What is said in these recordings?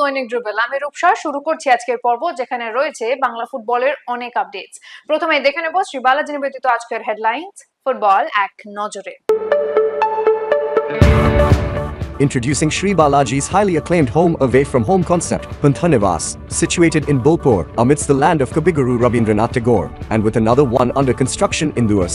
দৈনিক ড্রুবেল আমি রূপসা শুরু করছি আজকের পর্ব যেখানে রয়েছে বাংলা ফুটবলের অনেক আপডেটস প্রথমে দেখে নেব শ্রী বালাজি নিবেদিত আজকের হেডলাইন্স ফুটবল এক নজরে Introducing Sri Balaji's highly acclaimed home away from home concept, Panthanivas, situated in Bolpur amidst the land of Kabiguru Rabindranath Tagore, and with another one under construction in Duas.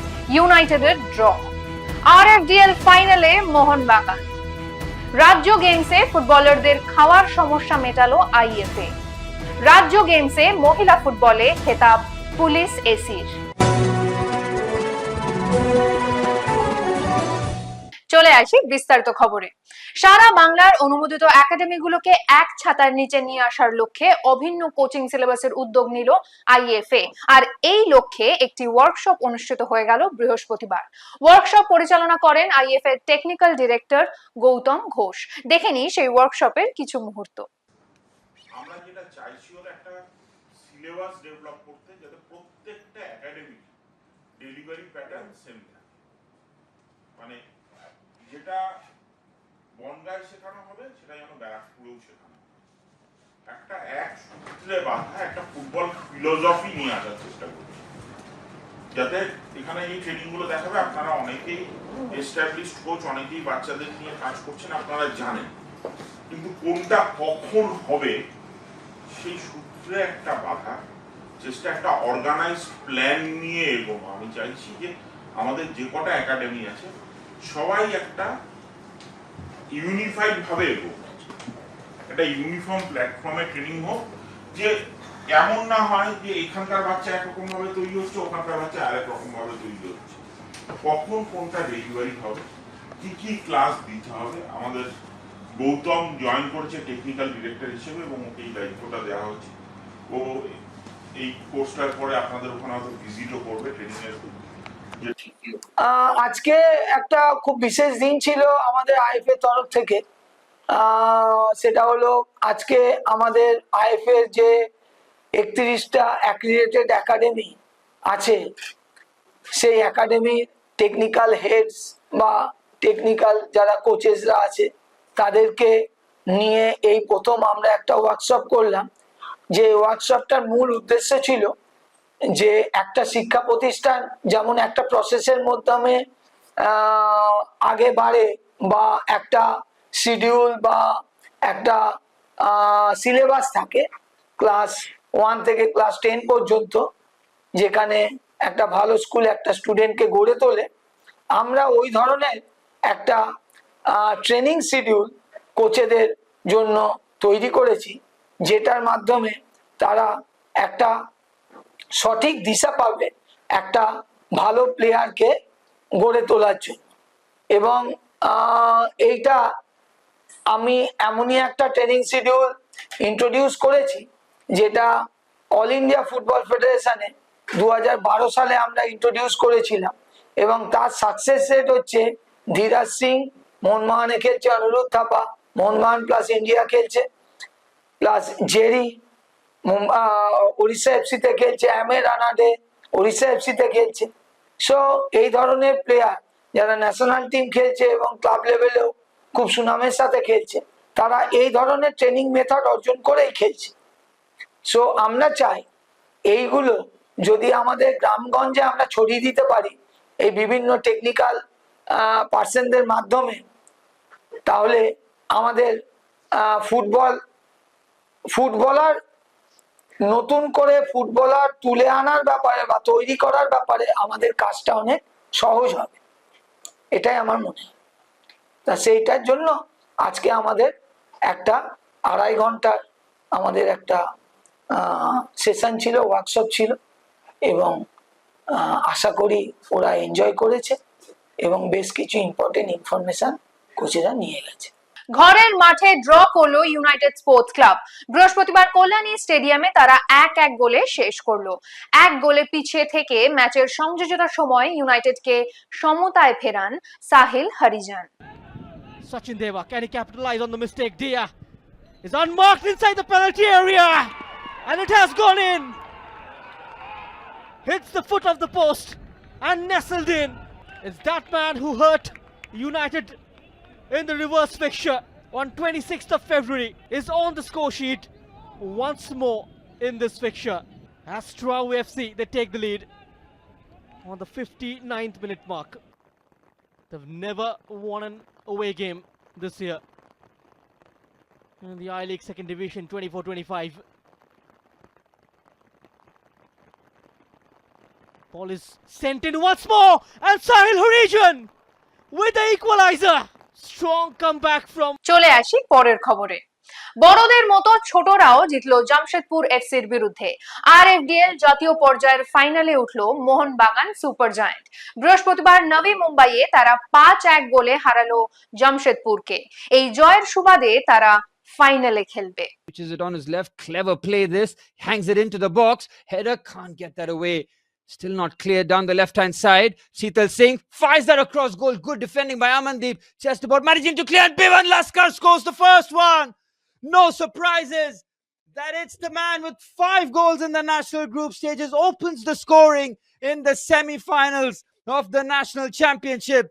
ইউনাইটেডের draw. আর ফাইনালে মোহনবাগান। রাজ্য গেমসে ফুটবলারদের খাওয়ার সমস্যা মেটালো আইএফএ। রাজ্য গেমসে মহিলা ফুটবলে খেতাব পুলিশ এসির। চলে আসি বিস্তারিত খবরে। সারা বাংলার অনুমোদিত একাডেমিগুলোকে এক ছাতার নিচে নিয়ে আসার লক্ষ্যে অভিন্ন কোচিং সিলেবাসের উদ্যোগ নিল আইএফএ আর এই লক্ষ্যে একটি ওয়ার্কশপ অনুষ্ঠিত হয়ে গেল বৃহস্পতিবার। ওয়ার্কশপ পরিচালনা করেন IFA technical director Gautam Ghosh. দেখেনি সেই ওয়ার্কশপের কিছু মুহূর্ত। আমরা যেটা চাইছি হলো একটা সিলেবাস ডেভেলপ করতে যাতে প্রত্যেকটা একাডেমি ডেলিভারি প্যাটার্ন সেম থাকে। মানে যেটা বনগায় শেখানো হবে, সেটা যেন ব্যারাকপুরেও শেখানো একটা এক সূত্রে বাঁধা একটা ফুটবল ফিলোসফি নিয়ে আসার চেষ্টা করছি। যাতে এখানে এই ট্রেনিংগুলো দেখাবে, আপনারা অনেকেই এস্টাবলিশড কোচ অনেকেই বাচ্চাদের নিয়ে কাজ করছেন, আপনারা জানেন। কিন্তু কোনটা কখন হবে, সেই সূত্রে একটা বাধা চেষ্টা একটা অর্গানাইজ প্ল্যান নিয়ে এগোনো। আমি চাইছি যে আমাদের যে কটা একাডেমি আছে সবাই একটা ইউনিফাইড ভাবে এগোক। একটা ইউনিফর্ম প্ল্যাটফর্মে ট্রেনিং হোক যে এমন না হয় যে এখানকার বাচ্চা একরকম ভাবে তৈরি হচ্ছে ওখানকার বাচ্চা আরেক রকম ভাবে তৈরি হচ্ছে। কখন কোনটা ডেলিভারি হবে? কি কি ক্লাস দিতে হবে? আমাদের গৌতম জয়েন করেছে টেকনিক্যাল ডিরেক্টর হিসেবে এবং ওকে এই দায়িত্বটা দেওয়া হচ্ছে। ও এই কোর্সটার পরে আপনাদের ওখানে হয়তো ভিজিটও করবে ট্রেনিং এর। আহ, আজকে একটা খুব বিশেষ দিন ছিল আমাদের আইএফ এর তরফ থেকে। সেটা হলো আজকে আমাদের আইএফ এর যে একত্রিশটা অ্যাক্রিডিটেড একাডেমি আছে, সেই একাডেমির টেকনিক্যাল হেডস বা টেকনিক্যাল যারা কোচেসরা আছে, তাদেরকে নিয়ে এই প্রথম আমরা একটা ওয়ার্কশপ করলাম। যে ওয়ার্কশপটার মূল উদ্দেশ্য ছিল যে একটা শিক্ষা প্রতিষ্ঠান যেমন একটা প্রসেসের মাধ্যমে আগে বাড়ে বা একটা শিডিউল বা একটা সিলেবাস থাকে ক্লাস ওয়ান থেকে ক্লাস টেন পর্যন্ত, যেখানে একটা ভালো স্কুল একটা স্টুডেন্টকে গড়ে তোলে, আমরা ওই ধরনের একটা ট্রেনিং শিডিউল কোচেদের জন্য তৈরি করেছি, যেটার মাধ্যমে তারা একটা সঠিক দিশা পাবে একটা ভালো প্লেয়ারকে গড়ে তোলার জন্য। এবং এইটা আমি এমনই একটা ট্রেনিং শিডিউল ইন্ট্রোডিউস করেছি, যেটা অল ইন্ডিয়া ফুটবল ফেডারেশনে দু হাজার বারো সালে আমরা ইন্ট্রোডিউস করেছিলাম। এবং তার সাকসেস রেট হচ্ছে ধীরাজ সিং মোহনবাগানে খেলছে অনুরোধ থাপা মোহনবাগান প্লাস ইন্ডিয়া খেলছে প্লাস জেরি উড়িষ্যা এফসিতে খেলছে এম এ রানাডে উড়িষ্যা এফসিতে খেলছে। সো এই ধরনের প্লেয়ার যারা ন্যাশনাল টিম খেলছে এবং ক্লাব লেভেলেও খুব সুনামের সাথে খেলছে, তারা এই ধরনের ট্রেনিং মেথড অর্জন করেই খেলছে। সো আমরা চাই এইগুলো যদি আমাদের গ্রামগঞ্জে আমরা ছড়িয়ে দিতে পারি, এই বিভিন্ন টেকনিক্যাল পার্সনদের মাধ্যমে, তাহলে আমাদের ফুটবল ফুটবলার নতুন করে ফুটবলার তুলে আনার ব্যাপারে বা তৈরি করার ব্যাপারে আমাদের কাজটা অনেক সহজ হবে। এটাই আমার মনে তা সেইটার জন্য আজকে আমাদের একটা আড়াই ঘণ্টার আমাদের একটা সেশন ছিল ওয়ার্কশপ ছিল এবং আশা করি ওরা এনজয় করেছে এবং বেশ কিছু ইম্পর্টেন্ট ইনফরমেশন কোচেরা নিয়ে গেছে। ঘরের মাঠে ড্র করল ইউনাইটেড স্পোর্টস ক্লাব বৃহস্পতিবার কল্যাণী স্টেডিয়ামে তারা এক এক গোলে শেষ করল এক গোলে পিছিয়ে থেকে ম্যাচের সংযোজতার সময় ইউনাইটেডকে সমতায় ফেরান Sahil Harijan Sachin Deva, can he capitalize on the mistake? Dia is unmarked inside the penalty area, and it has gone in. Hits the foot of the post and nestled in. It's that man who hurt United in the reverse fixture on 26th of February is on the score sheet once more in this fixture. Astro FC they take the lead on the 59th minute mark. They've never won an away game this year. In the I League Second Division 24 25. Ball is sent in once more, and Sahil Harijan with the equalizer. Strong comeback from চলে আসি পরের খবরে বড়দের মতো ছোটরাও জিতলো জামশেদপুর এফসির বিরুদ্ধে আর FDL জাতীয় পর্যায়ের ফাইনালে উঠল মোহনবাগান সুপার জায়ান্ট বৃহস্পতিবার নবী মুম্বাইয়ে তারা পাঁচ এক গোলে হারালো জামশেদপুরকে এই জয়ের সুবাদে তারা ফাইনালে খেলবে Pitches it on his left. Clever play this. Hangs it into the box. Header can't get that away. Still not clear down the left hand side. Sheetal Singh fires that across goal. Good defending by Amandeep. Just about managing to clear. Bivan Laskar scores the first one. No surprises. That it's the man with five goals in the national group stages opens the scoring in the semi finals of the national championship.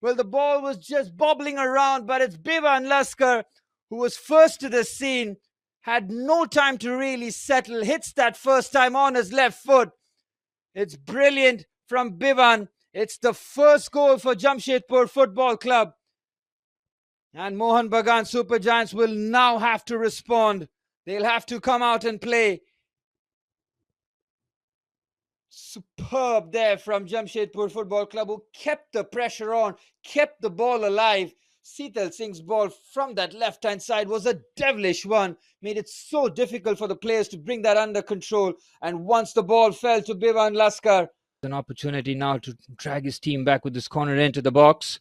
Well, the ball was just bobbling around, but it's Bivan Laskar who was first to the scene, had no time to really settle, hits that first time on his left foot. It's brilliant from Bivan. It's the first goal for Jamshedpur Football Club. And Mohan Bagan Super Giants will now have to respond. They'll have to come out and play. Superb there from Jamshedpur Football Club, who kept the pressure on, kept the ball alive. Seetal Singh's ball from that left hand side was a devilish one, made it so difficult for the players to bring that under control. And once the ball fell to Bivan Laskar, an opportunity now to drag his team back with this corner into the box.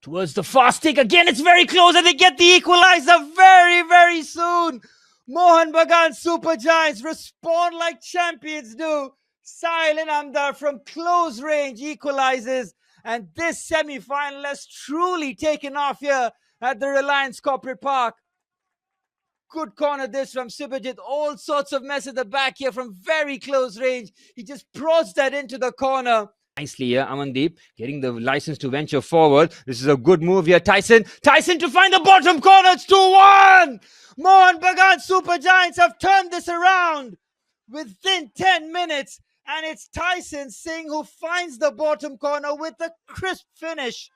Towards the fast stick again, it's very close, and they get the equalizer very, very soon. Mohan Bagan Super Giants respond like champions do. Sahil Inamdar from close range equalizes. And this semi final has truly taken off here at the Reliance Corporate Park. Good corner this from Sibajit. All sorts of mess at the back here from very close range. He just prods that into the corner. Nicely here, Amandeep getting the license to venture forward. This is a good move here. Tyson. Tyson to find the bottom corner. It's 2 1. Mohan Bagan Super Giants have turned this around within 10 minutes. And it's Tyson Singh who finds the bottom corner with a crisp finish.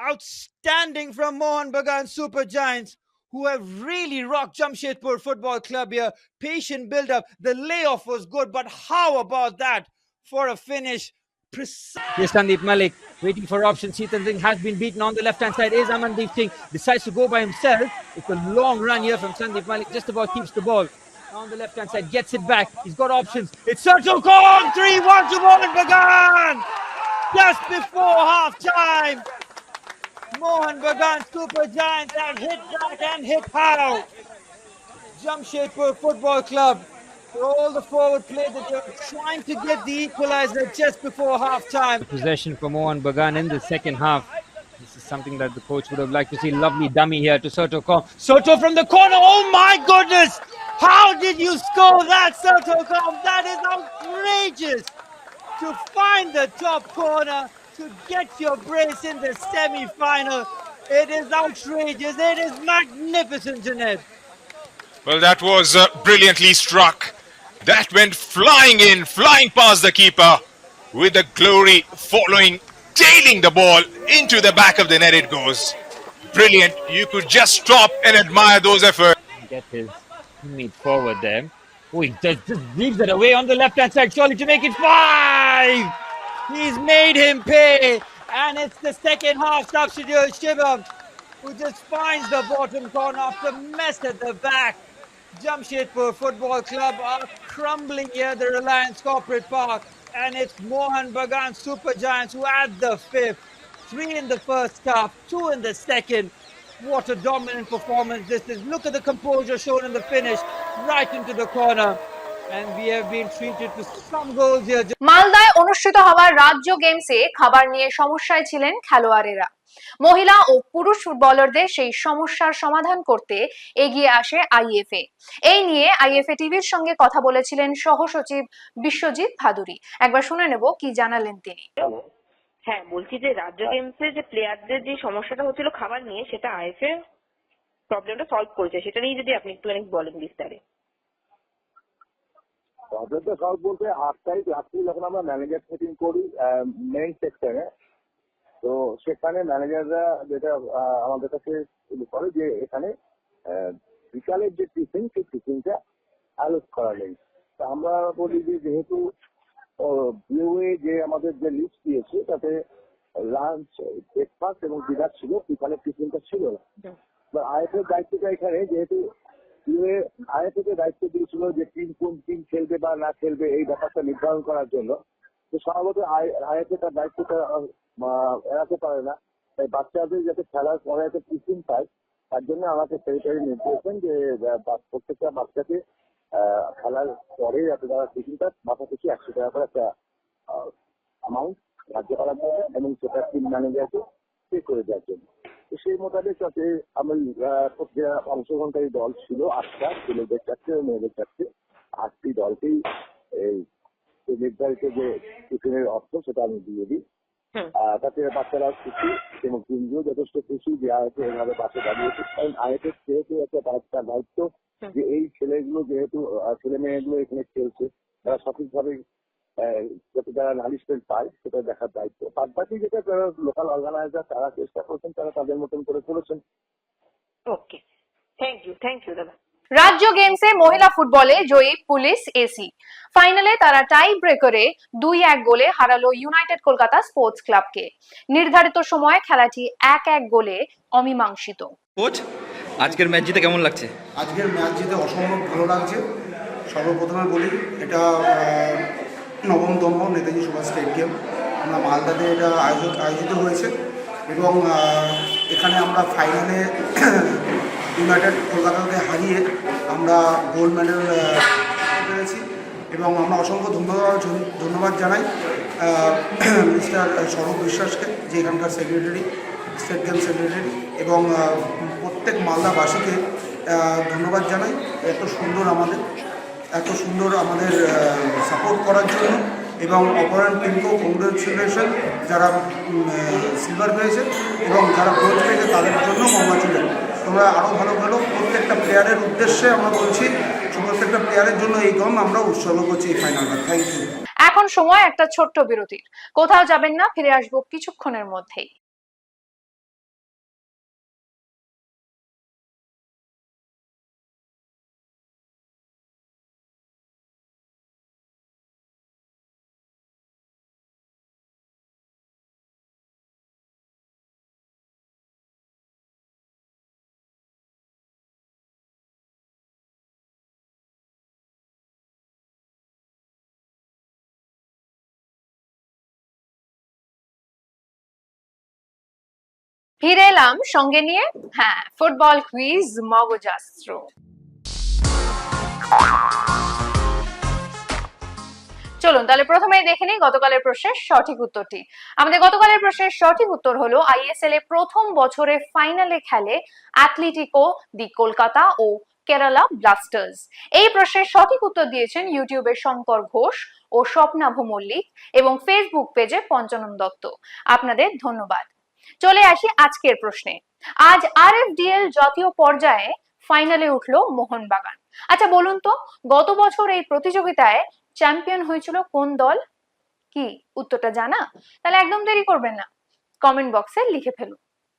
Outstanding from Mohan Bagan Super Giants, who have really rocked Jamshedpur Football Club here. Patient build up. The layoff was good, but how about that for a finish? Precise. Here's Sandeep Malik waiting for options. Seetan Singh has been beaten on the left hand side. Is Amandeep Singh decides to go by himself. It's a long run here from Sandeep Malik. Just about keeps the ball on the left hand side. Gets it back. He's got options. It's Sergio Kong 3 1 to Mohan Bagan. Just before half time. Mohan Bagan Super Giants have hit back and hit hard. Jamshedpur Football Club for all the forward play that they're trying to get the equalizer just before half time. Possession for Mohan Bagan in the second half. This is something that the coach would have liked to see. Lovely dummy here to Soto Kong. Soto from the corner. Oh my goodness! How did you score that, Soto Kong? That is outrageous! To find the top corner, to get your brace in the semi final. It is outrageous. It is magnificent, Jeanette. Well, that was uh, brilliantly struck. That went flying in, flying past the keeper, with the glory following, tailing the ball into the back of the net. It goes. Brilliant. You could just stop and admire those efforts. Get his teammate forward there. Oh, he just, just leaves it away on the left hand side, surely to make it five. He's made him pay. And it's the second half substitute, Shivam, who just finds the bottom corner after mess at the back. Jamshedpur Football Club are crumbling here the Reliance Corporate Park. And it's Mohan Bagan Super Giants who add the fifth. Three in the first half, two in the second. What a dominant performance this is. Look at the composure shown in the finish, right into the corner. And we have been treated to some goals here. মালদায় অনুষ্ঠিত হওয়া রাজ্য গেমসে খাবার নিয়ে সমস্যায় ছিলেন খেলোয়াড়েরা মহিলা ও পুরুষ ফুটবলারদের সেই সমস্যার সমাধান করতে এগিয়ে আসে আইএফএ এই নিয়ে আইএফএ টিভির সঙ্গে কথা বলেছিলেন সহসচিব বিশ্বজিৎ ভাদুরী একবার শুনে নেব কি জানালেন তিনি হ্যাঁ বলছি যে রাজ্য গেমসে যে প্লেয়ারদের যে সমস্যাটা হচ্ছিল খাবার নিয়ে সেটা আইএফএ প্রবলেমটা সলভ করেছে। সেটা নিয়ে যদি আপনি একটুখানি বলেন বিস্তারে। প্রবলেমটা সলভ বলতে আটটাই রাত্রি যখন আমরা ম্যানেজার মিটিং করি মেইন সেকশনে তো সেখানে ম্যানেজাররা যেটা আমাদের কাছে করে যে এখানে বিকালের যে টিফিন সেই টিফিনটা অ্যালোট করা নেই তা আমরা বলি যে যেহেতু বিওএ যে আমাদের যে লিস্ট দিয়েছে তাতে লাঞ্চ ব্রেকফাস্ট এবং ডিনার ছিল বিকালের টিফিনটা ছিল না। আইএফের দায়িত্বটা এখানে যেহেতু আইএফএ দায়িত্ব দিয়েছিল যে টিম কোন টিম খেলবে বা না খেলবে এই ব্যাপারটা নির্ধারণ করার জন্য। তো স্বভাবত আইএফএ তার দায়িত্বটা এড়াতে পারে না। তাই বাচ্চাদের যাতে খেলার পরে একটা টিফিন পায় তার জন্য আমাকে সেক্রেটারি নির্দেশ দেন যে প্রত্যেকটা বাচ্চাকে খেলার পরে তারা টিফিনটা মাথা পিছু একশো টাকা করে একটা অ্যামাউন্ট ধার্য করার জন্য এবং সেটা টিম ম্যানেজারকে পে করে দেওয়ার জন্য তো সেই মোতাবেক যাতে আমি যে অংশগ্রহণকারী দল ছিল আটটা ছেলেদের চারটে ও মেয়েদের চারটে আটটি দলকেই এই নির্ধারিত যে টিফিনের অর্থ সেটা আমি দিয়ে দিই। তাতে বাচ্চারা খুশি এবং কেন্দ্রীয় যথেষ্ট খুশি যে আয়তে এভাবে পাশে দাঁড়িয়েছে কারণ আয়তের যেহেতু একটা দায়িত্ব। যে এই ছেলেগুলো যেহেতু ছেলে মেয়েগুলো এখানে খেলছে তারা সঠিকভাবে যাতে তারা নালিশমেন্ট পায় সেটা দেখার দায়িত্ব। বাদ বাকি যেটা লোকাল অর্গানাইজার তারা চেষ্টা করছেন তারা তাদের মতন করে করেছেন okay thank you thank you দাদা। রাজ্য গেমসে মহিলা ফুটবলে জয়ী পুলিশ এসি। ফাইনালে তারা টাই ব্রেকারে দুই এক গোলে হারালো ইউনাইটেড কলকাতা স্পোর্টস ক্লাবকে নির্ধারিত সময়ে খেলাটি এক এক গোলে অমীমাংসিত। কোচ আজকের ম্যাচ জিতে কেমন লাগছে? আজকের ম্যাচ জিতে অসম্ভব ভালো লাগছে। সর্বপ্রথমে বলি, এটা নবমতম নেতাজি সুভাষ স্টেডিয়াম। আমরা মালদাতে এটা আয়োজক আয়োজিত হয়েছে এবং এখানে আমরা ফাইনালে ইউনাইটেড কলকাতাকে হারিয়ে আমরা গোল্ড মেডেল পেরেছি এবং আমরা অসংখ্য ধন্যবাদ ধন্যবাদ জানাই মিস্টার সৌরভ বিশ্বাসকে, যে এখানকার সেক্রেটারি স্টেট গেম সেক্রেটারি এবং প্রত্যেক মালদাবাসীকে ধন্যবাদ জানাই। এত সুন্দর আমাদের, এত সুন্দর আমাদের সাপোর্ট করার জন্য এবং অপরায়ণ টিমকেও কংগ্রেচুলেশন যারা সিলভার পেয়েছে এবং যারা ব্রোঞ্জ পেয়েছে তাদের জন্য কংগ্রাচুলেশন তোমরা আরও ভালো ভালো প্রত্যেকটা প্লেয়ারের উদ্দেশ্যে আমরা বলছি, প্রত্যেকটা প্লেয়ারের জন্য এই গম আমরা উৎসর্গ করছি এই ফাইনালটা থ্যাংক ইউ এখন সময় একটা ছোট্ট বিরতির। কোথাও যাবেন না, ফিরে আসব কিছুক্ষণের মধ্যেই। ফিরে এলাম সঙ্গে নিয়ে। হ্যাঁ ফুটবল কুইজ মগজাস্ত্র। চলুন, তাহলে প্রথমেই দেখে নিই গতকালের প্রশ্নের সঠিক উত্তরটি। আমাদের গতকালের প্রশ্নের সঠিক উত্তর হলো আইএসএল এ প্রথম বছরে ফাইনালে খেলে অ্যাথলেটিকো দি কলকাতা ও কেরালা ব্লাস্টার্স এই প্রশ্নের সঠিক উত্তর দিয়েছেন ইউটিউবে শঙ্কর ঘোষ ও স্বপ্নাভ মল্লিক এবং ফেসবুক পেজে পঞ্চানন দত্ত। আপনাদের ধন্যবাদ। চলে আসি আজকের প্রশ্নে। আজ আর জাতীয় পর্যায়ে ফাইনালে উঠল মোহনবাগান। আচ্ছা বলুন তো, গত বছর এই প্রতিযোগিতায় চ্যাম্পিয়ন হয়েছিল কোন দল? কি? উত্তরটা জানা? তাহলে একদম দেরি করবেন না। কমেন্ট বক্সে লিখে ফেলুন।